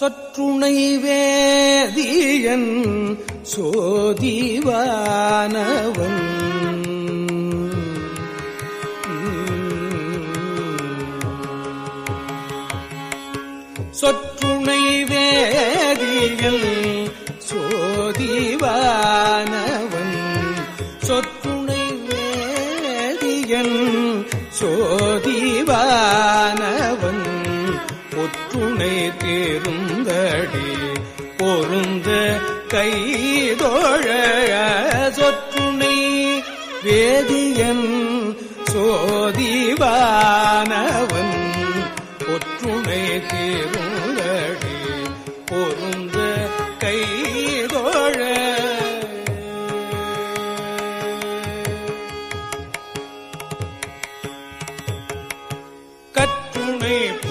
சொற்றுணை வேதியன் சோதிவானவன். சொற்றுணை வேதியன் சோதிவானவன். சொற்றுணை வேதியன் சோதிவான beep.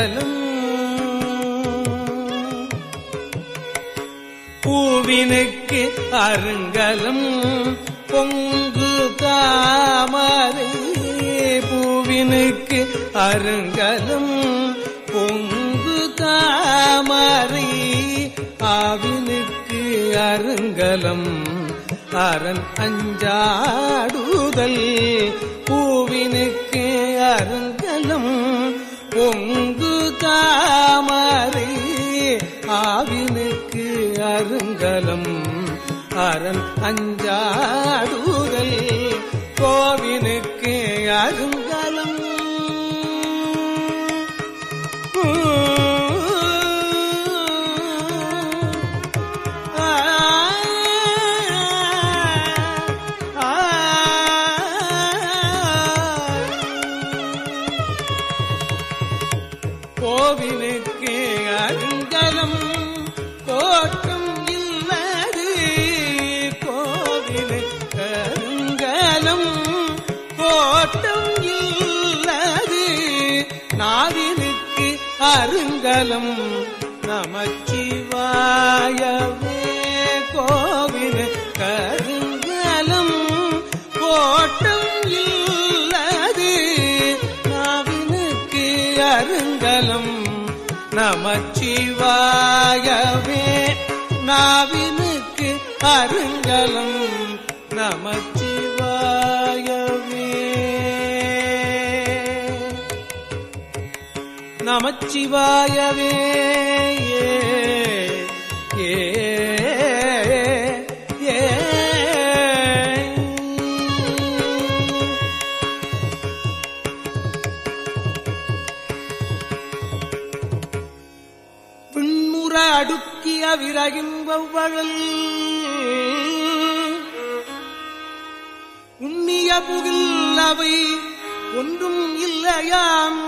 கடலும் பூவினுக்கு அருங்கலும். பொங்கு தாமரை பூவினுக்கு அருங்கலும். பொங்கு தாமரை ஆவினுக்கு அருங்கலம். அரண் அஞ்சாடுதல். அரண் அஞ்சாடுதல் கோவினுக்கு அருங்கலம். அருங்கலம் நமச்சிவாயவே. நமச்சிவாயவே. ஏ விண்முற அடுக்கிய விறகின் வவ்வழல் உண்ணிய புகில் அவை ஒன்றும் இல்லையாம்.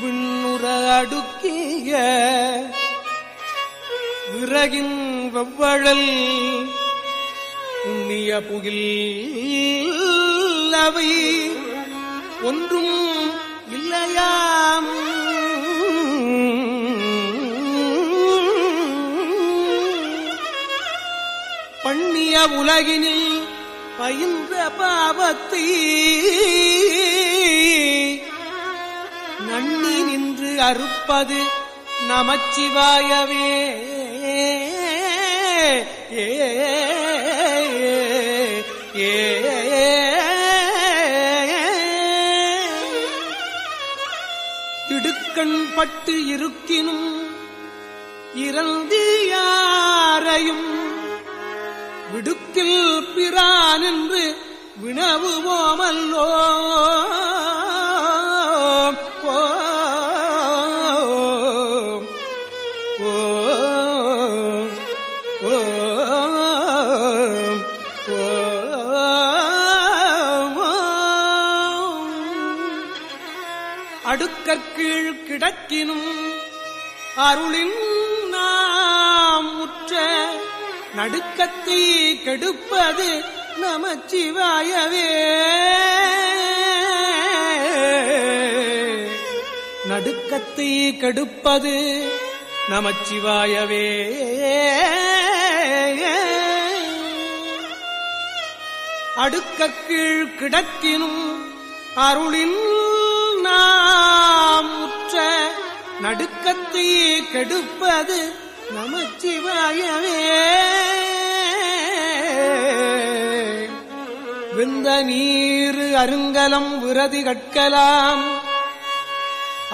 விண்ணுற அடுக்கிய விறகின் வெவ்வழல் உண்ணிய புகில் அவை ஒன்றும் இல்லையாம். உலகினில் பயின்ற பாவத்தை நன்னி நின்று அறுப்பது நமச்சிவாயவே. ஏ இடுக்கண் பட்டு இருக்கினும் இறந்தியாரையும் விடுக்கில் பிரான் என்று வினவுவோமல்லோ. ஓ, அடுக்கற்கீழ் கிடக்கினும் அருளின் நடுக்கத்தை கெடுப்பது நமச்சிவாயவே. நடுக்கத்தை கெடுப்பது நமச்சிவாயவே. அடுக்கக்கீழ் கிடக்கினும் அருளின் நாம் உற்ற நடுக்கத்தை கெடுப்பது நமச்சிவாயவே. விந்த நீர் அருங்கலம் விரதி கட்கலாம்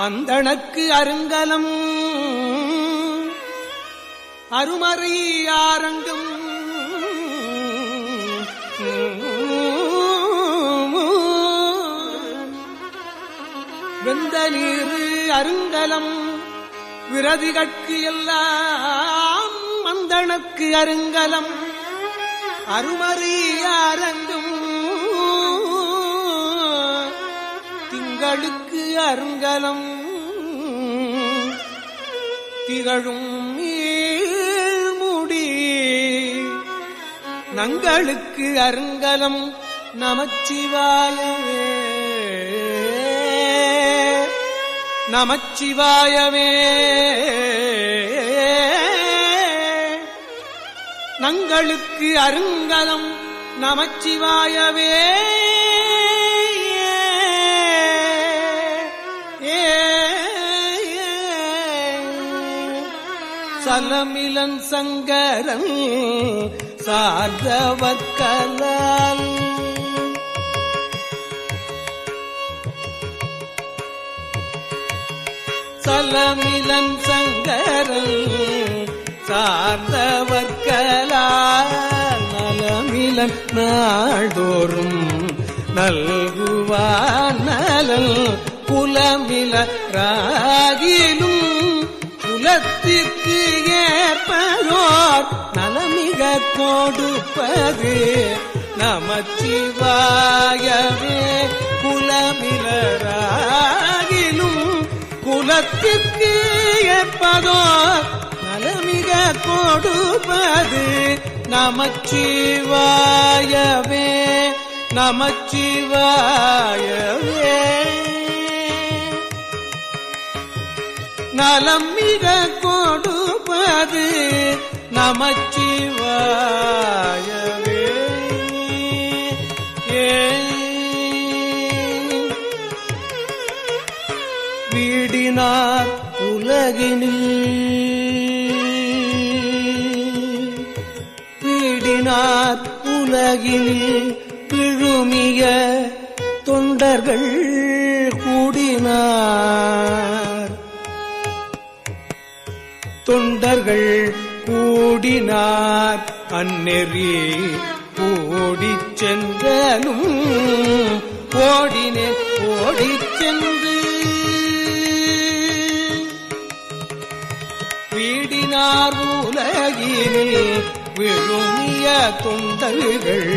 அந்தணக்கு அருங்கலம் அருமறை ஆரங்கம். வெந்த நீர் அருங்கலம் விரதிகட்கு எல்லாம் மந்தனுக்கு அருங்கலம். அருமறியாரங்கும் திங்களுக்கு அருங்கலம். திகழும் மீழ்முடி நங்களுக்கு அருங்கலம் நமச்சிவாயவே நமச்சிவாயவே. நங்களுக்கு அருங்கலம் நமச்சிவாயவே. சலமிலன் சங்கரன் சார்ந்தவர்கலால் சலமிலன் சங்கரன் சார்ந்தவர்கலால் நலமிலன் நாள்தோறும் நல்குவான் நலல் குலமில ராகிலும் குலத்திற்கு ஏற்பதோர் நலமிக கொடுப்பது நமச்சிவாயவே. குலமிலராகிலும் குலத்திற்கு ஏற்பதோர் கொடுப்பது நமச்சிவாயவே நமச்சிவாயவே. நலம் மிக கொடுப்பது நமச்சிவாயவே. ஏ. வீடினார் உலகினில் உலகினில் பிழுமிய தொண்டர்கள் கூடினார். தொண்டர்கள் கூடினார். அந்நெறி ஓடி சென்றனும் ஓடினே ஓடி சென்று. வீடினார் உலகினில் விழுமிய தொண்டர்கள்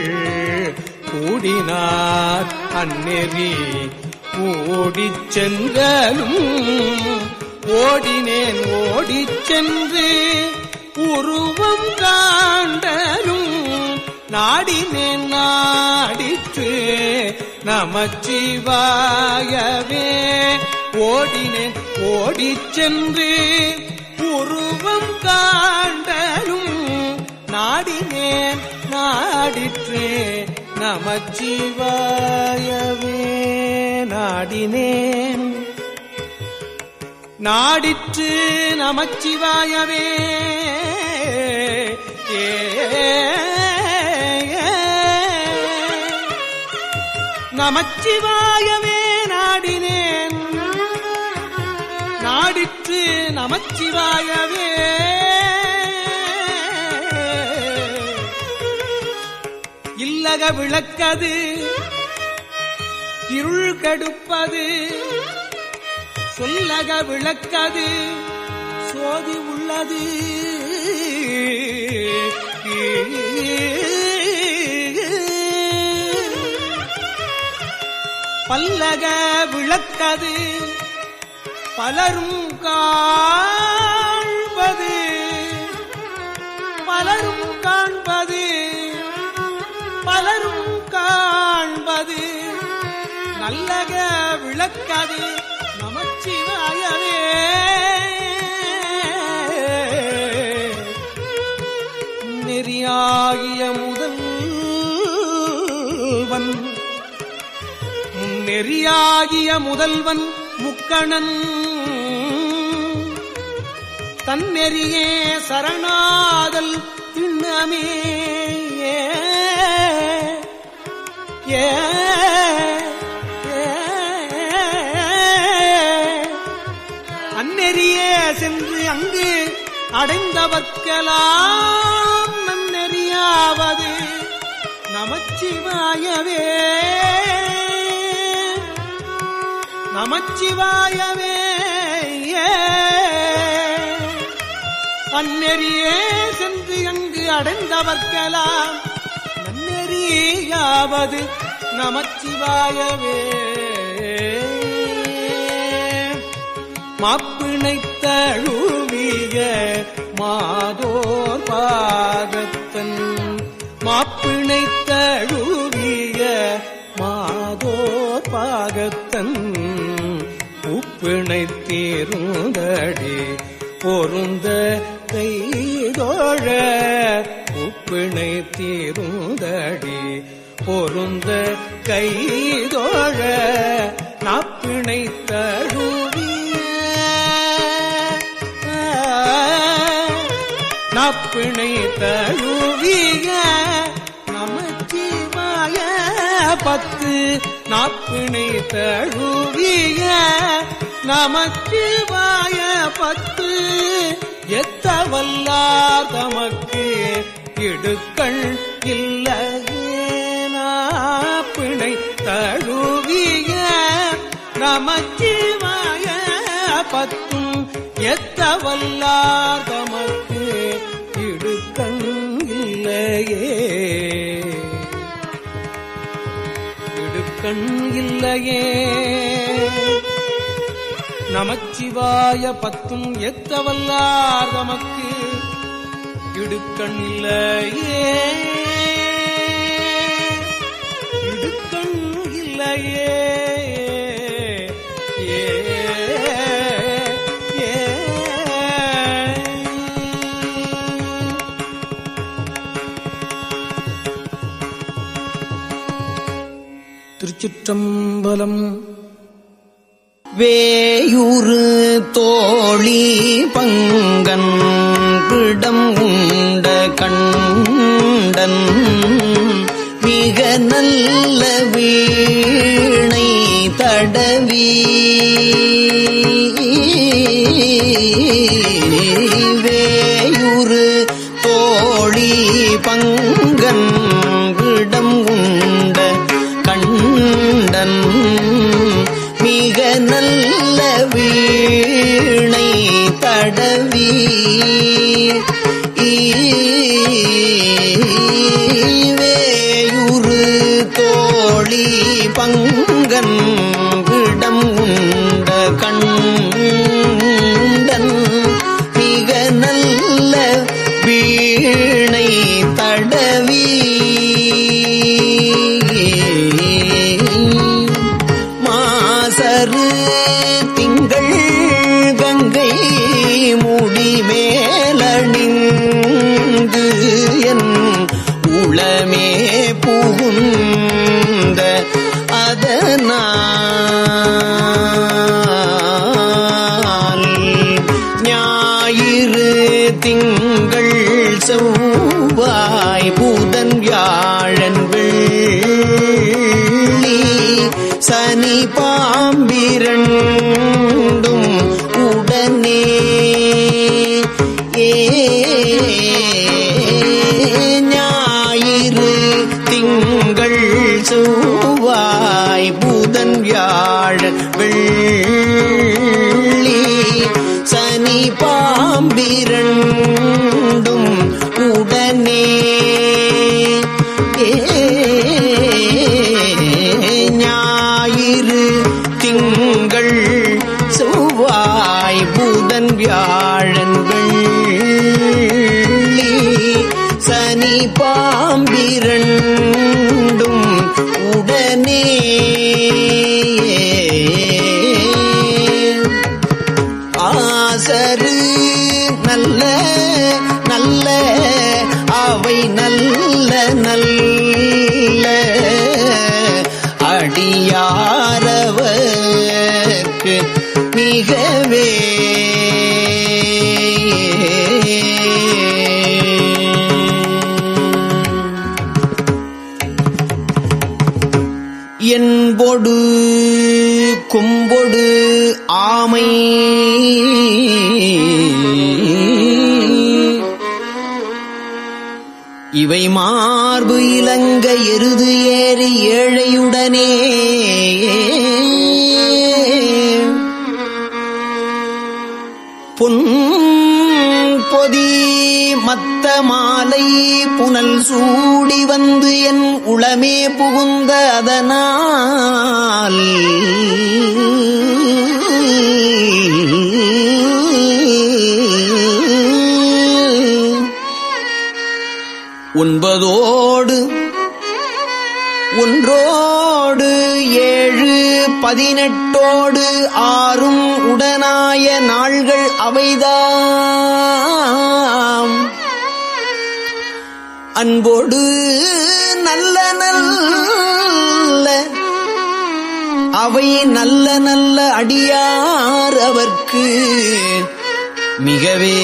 கூடினார் அந்நெறி. ஓடிச் சென்றனும் ஓடினேன் ஓடிச் சென்று உருவம் காண்டரும் நாடினேன் நாடிற்று நமச்சிவாயவே. ஓடினேன் ஓடிச் சென்று உருவம் காண்ட நாடினேன் நாடிற்றே நமச்சிவாயவே நாடினேன். நாடிற்று நமச்சிவாயவே ஏ நமச்சிவாயவே நாடினேன். நாடிற்று நமச்சிவாயவே விலக விளக்கது. இருள் கடுப்பது. சொல்லக விளக்கது. சோதி உள்ளது. பல்லக விளக்கது. பலரும் கா விளக்கது நமச்சிவாயவே. நெறியாகிய முதல்வன் நெறியாகிய முதல்வன் முக்கணன் தன்னெறியே சரணாதல் திண்ணமே. ஏ அங்கு அடைந்தவர்க்கெல்லாம் நன்னெறியாவது நமச்சிவாயவே. நமச்சிவாயவே. அந்நெறியே சென்று அங்கு அடைந்தவர்க்கலாம் நன்னெறியாவது நமச்சிவாயவே. மாப்பிணை செய்க மாதோர் பாகத்தன். மாப்பிணை தழுவிய மாதோர் பாகத்தன். உப்பிணை தீருந்தடி பொருந்த கைதோழ உப்பிணை தீருந்தடி பொருந்த கைதோழ. நாப்பிணை தழு நப்பிணை தழுவிய நமச்சிவாய பத்து நாப்பிணை தழுவிய நமச்சிவாய பத்து எத்த வல்லார் தமக்கு இடுக்கள் இல்லையே. நாப்பிணை தழுவிய நமச்சிவாய பத்தும் எத்த வல்லார் தமக்கு கண் இல்லையே. நமச்சிவாய பத்தும் எத்தவல்லார் நமக்கு இடுக்கண் இல்லையே. இடுக்கண் இல்லையே. திருச்சிற்றம்பலம். வேயுறு தோழி பங்கன் பிடம் உண்ட கண்டன் மிக நல்ல தடவி party. நல்ல நல்ல அவை நல்ல நல்ல. அடியாரவர்க்கு மிகவே. என்பொடு கும்பொடு இவை மார்பு இலங்க எருது ஏறி ஏழையுடனே. பொன் பொதி மத்த மாலை புனல் சூடி வந்து என் உளமே புகுந்த அதனால். ஒன்பதோடு ஒன்றோடு ஏழு பதினெட்டோடு ஆறும் உடனாய நாள்கள் அவைதாம். அன்போடு நல்ல நல்ல அவை நல்ல நல்ல அடியார் அவர்க்கு மிகவே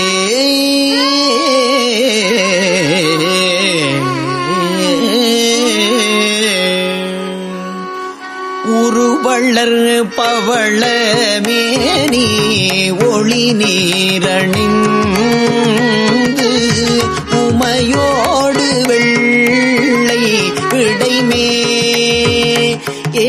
பவளர் பவள மேனி ஒளி நீரணிந்து உமையோடு வெள்ளை விடைமே. ஏ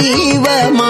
தெய்வமா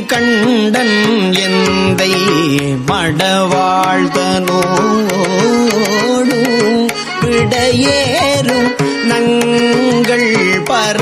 கண்டன் எந்தை மடவாழ்தனோடு விடைமேலணிந்து விடையேறும் நங்கள் பர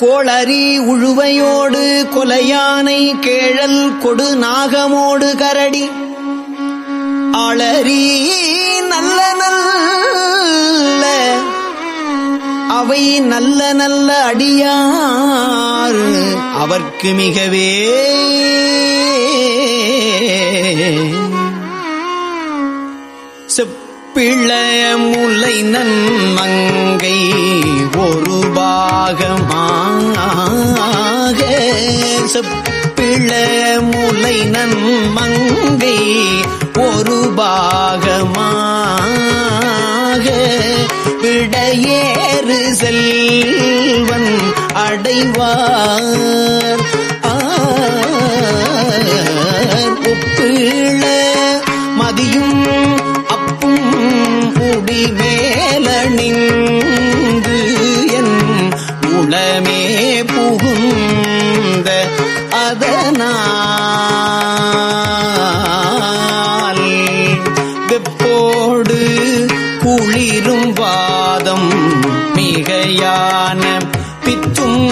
கோளரி உழுவையோடு கொலையானை கேழல் கொடு நாகமோடு கரடி. ஆளறி நல்ல நல்ல அவை நல்ல நல்ல அடியார். அவர்க்கு மிகவே செப்பிள முலை நன்மங்கை ஒரு பாகமாக. செப்பிள முலை நன்மங்கை ஒரு பாகமாக. விடையேறு செல்வன் அடைவார். மிகையான பித்தும்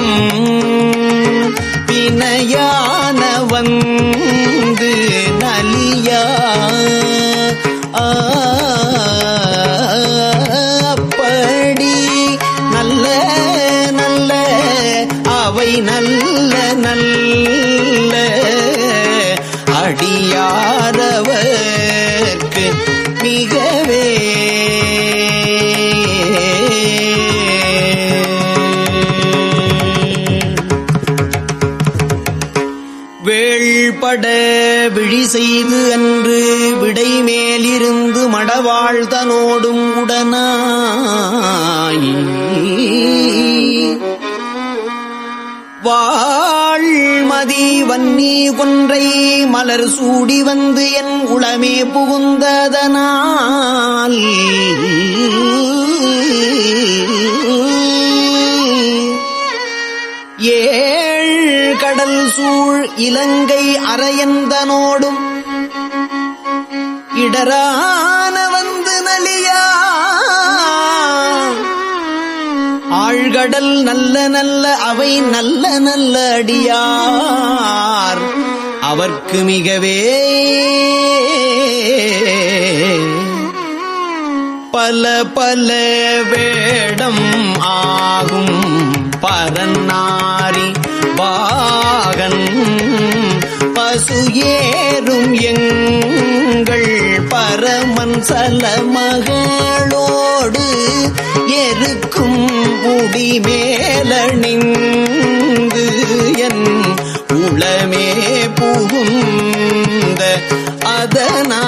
பிணையா வாழ்மதி வன்னி கொன்றை மலர் சூடி வந்து என் உளமே புகுந்ததனால். ஏழ் கடல் சூழ் இலங்கை அரையந்தனோடும் இடரான ஆழ்கடல் நல்ல நல்ல அவை நல்ல நல்ல அடியார். அவர்க்கு மிகவே பல பல வேடம் ஆகும். பரநாரி வாகன் பசு ஏறும் எங்கள் பரமன் சல மகளோடு எருக்கும் முடி மேலணிந்து என் உளமே புகுந்த அதனா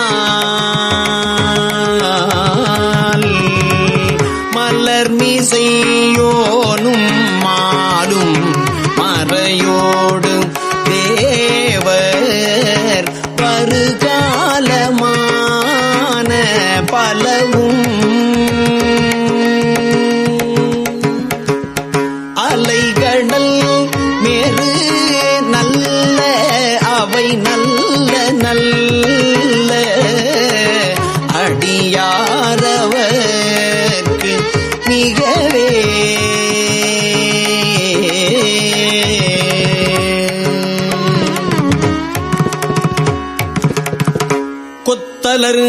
கொத்தலர்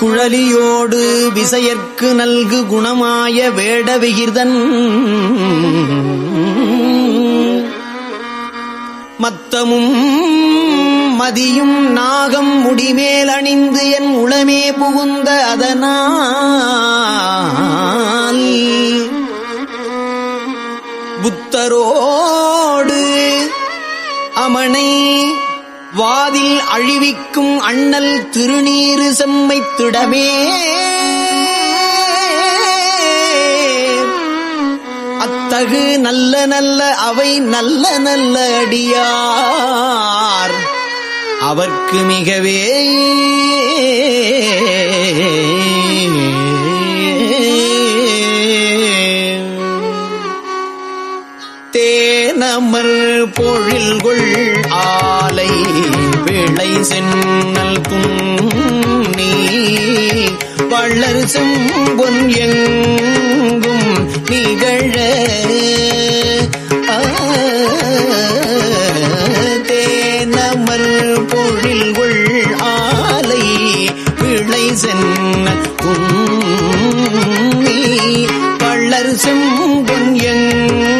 குழலியோடு விசையற்கு நல்கு குணமாய வேடவிகிர்தன். மத்தமும் மதியும் நாகம் முடிமேல் அணிந்து என் உளமே புகுந்த அதனால். புத்தரோடு அமனை வாதில் அழிவிக்கும் அண்ணல் திருநீறு செம்மைத்திடமே அத்தகு நல்ல நல்ல அவை நல்ல நல்ல அடியார். அவர்க்கு மிகவே. தேனமர் பொழில்கொள் சென்னல் துண்ணி வள்ளர் செம்பொன் எங்கும் நிகழ தேனமர் தேனமர் உள் ஆலை விளை சென்னல் துண்ணி வள்ளர் செம்பொன் எங்கும்